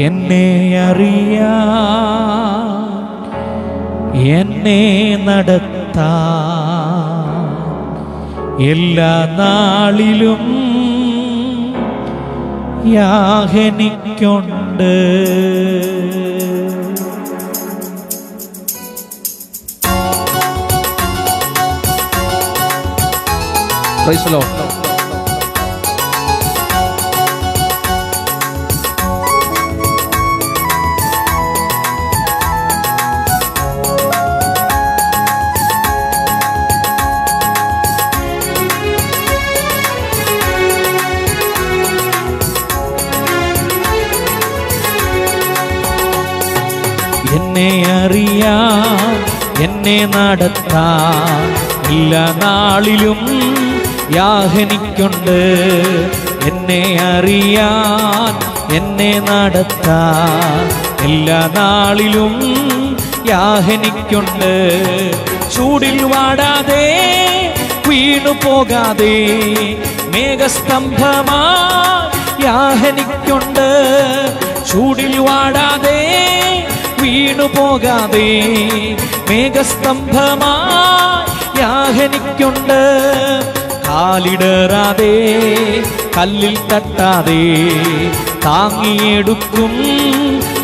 എന്നെ അറിയാ എന്നെ നടത്താ എല്ലാ നാളിലും യാഹനിക്കുണ്ട്. Praise എന്നെ അറിയാ എന്നെ നടത്താ. എല്ലാ നാളിലും യാഹനിക്കുണ്ട് എന്നെ അറിയാൻ എന്നെ നടത്താ. എല്ലാ നാളിലും യാഹനിക്കുണ്ട് ചൂടിൽ വാടാതെ വീണു പോകാതെ മേഘസ്തംഭമാ യാഹനിക്കുണ്ട് ചൂടിൽ വാടാതെ വീണു പോകാതെ മേഘസ്തംഭമായി യാഹനിക്കുണ്ട്. കാലിടറാതെ കല്ലിൽ തട്ടാതെ താങ്ങിയെടുക്കും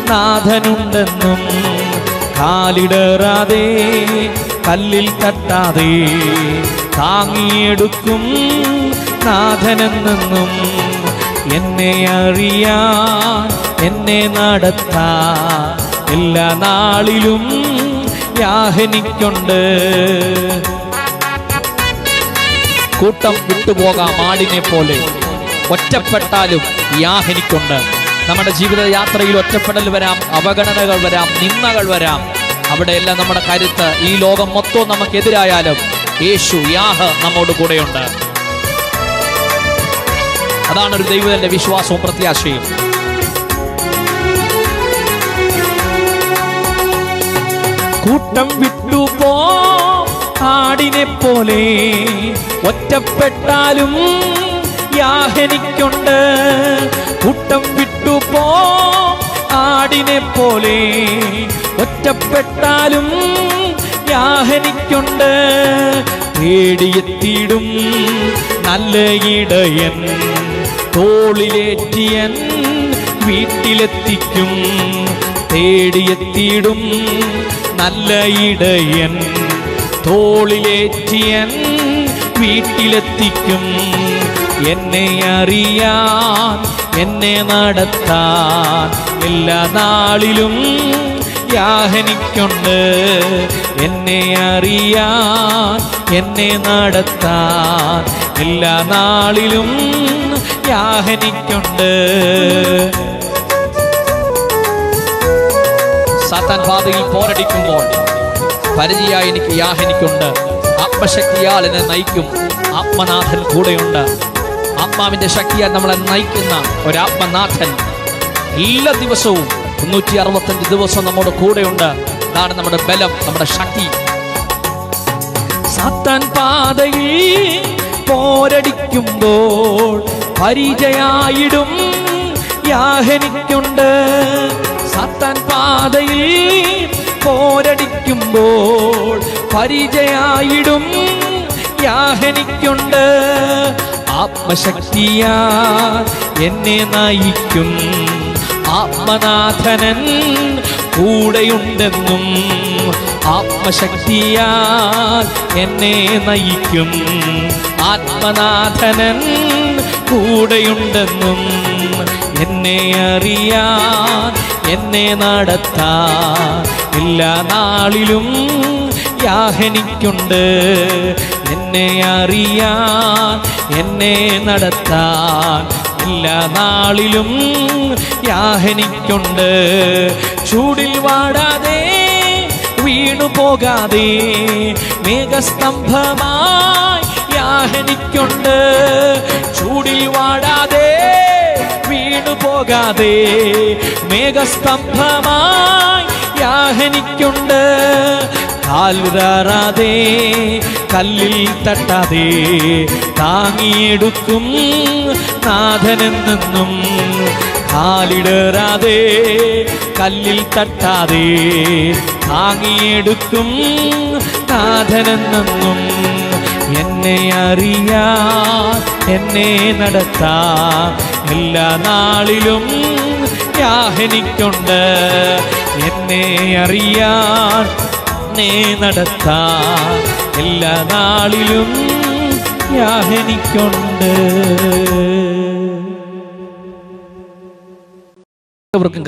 നാഥനുണ്ടെന്നും. കാലിടറാതെ കല്ലിൽ തട്ടാതെ താങ്ങിയെടുക്കും നാഥനെന്നെന്നും. എന്നെ അറിയാൻ എന്നെ നടത്താ എല്ലാ നാളിലും യാഹനിക്കുണ്ട്. കൂട്ടം വിട്ടുപോകാം ആടിനെ പോലെ. ഒറ്റപ്പെട്ടാലും യാഹനിക്കുണ്ട്. നമ്മുടെ ജീവിത യാത്രയിൽ ഒറ്റപ്പെടൽ വരാം അവഗണനകൾ വരാം നിന്ദകൾ വരാം. അവിടെയെല്ലാം നമ്മുടെ കരുത്ത് ഈ ലോകം മൊത്തം നമുക്കെതിരായാലും യേശു യാഹ നമ്മോട് കൂടെയുണ്ട്. അതാണ് ഒരു ദൈവത്തിന്റെ വിശ്വാസവും പ്രത്യാശയും. കൂട്ടം വിട്ടുപോ ആടിനെ പോലെ ഒറ്റപ്പെട്ടാലും യാഹനിക്കുണ്ട്. കൂട്ടം വിട്ടുപോ ആടിനെ പോലെ ഒറ്റപ്പെട്ടാലും യാഹനിക്കുണ്ട്. തേടിയെത്തിയിടും നല്ല ഇടയൻ തോളിലേറ്റിയൻ വീട്ടിലെത്തിക്കും. തേടിയെത്തിയിടും നല്ല ഇടയൻ തോളിലേറ്റിയൻ വീട്ടിലെത്തിക്കും. എന്നെ അറിയാൻ എന്നെ നടത്താൻ എല്ലാ നാളിലും യാഹനിക്കുണ്ട് എന്നെ അറിയാൻ എന്നെ നടത്താൻ എല്ലാ നാളിലും യാഹനിക്കുണ്ട് സാത്താൻ പാതയിൽ പോരടിക്കുമ്പോൾ പരിചയായി എനിക്ക് യാഹനിക്കുണ്ട് ആത്മശക്തിയാൽ എന്നെ നയിക്കും. ആത്മനാഥൻ കൂടെയുണ്ട്. ആത്മാവിന്റെ ശക്തിയാൽ നമ്മളെ നയിക്കുന്ന ഒരാത്മനാഥൻ എല്ലാ ദിവസവും മുന്നൂറ്റി അറുപത്തഞ്ച് ദിവസം നമ്മുടെ കൂടെയുണ്ട്. അതാണ് നമ്മുടെ ബലം നമ്മുടെ ശക്തി. സാത്താൻ പാതയിൽ പോരടിക്കുമ്പോൾ പരിചയായിടും യാഹനിക്കുണ്ട് സാത്താൻ പാതയിൽ പോരടിക്കുമ്പോൾ പരിചയായിടും. യാഹനിക്കുണ്ട് ആത്മശക്തിയാ എന്നെ നയിക്കും. ആത്മനാഥനൻ കൂടെയുണ്ടെന്നും ആത്മശക്തിയാൽ എന്നെ നയിക്കും. ആത്മനാഥനൻ കൂടെയുണ്ടെന്നും എന്നെ അറിയാൻ എന്നെ നടത്താ എല്ലാ നാളിലും യാഹനിക്കുണ്ട്. എന്നെ അറിയാൻ എന്നെ നടത്താൻ എല്ലാ നാളിലും യാഹനിക്കുണ്ട്. ചൂടിൽ വാടാതെ വീണു പോകാതെ മേഘസ്തംഭമായി യാഹനിക്കുണ്ട്. ചൂടിൽ വാടാതെ പോകാതെ മേഘസ്തംഭമായി യാഹനിക്കുണ്ട്. കാലുരാറാതെ കല്ലിൽ തട്ടാതെ താങ്ങിയെടുക്കും നാഥനെന്നെന്നും. കാലിടറാതെ കല്ലിൽ തട്ടാതെ താങ്ങിയെടുക്കും നാഥനെന്നും എന്നെ അറിയാ എന്നെ നടത്താ. എല്ലാ നാളിലും യാഹനിക്കുണ്ട്. എന്നെ അറിയാൻ എന്നെ നടത്താ. എല്ലാ നാളിലും യാഹനിക്കുണ്ട്. എല്ലാവർക്കും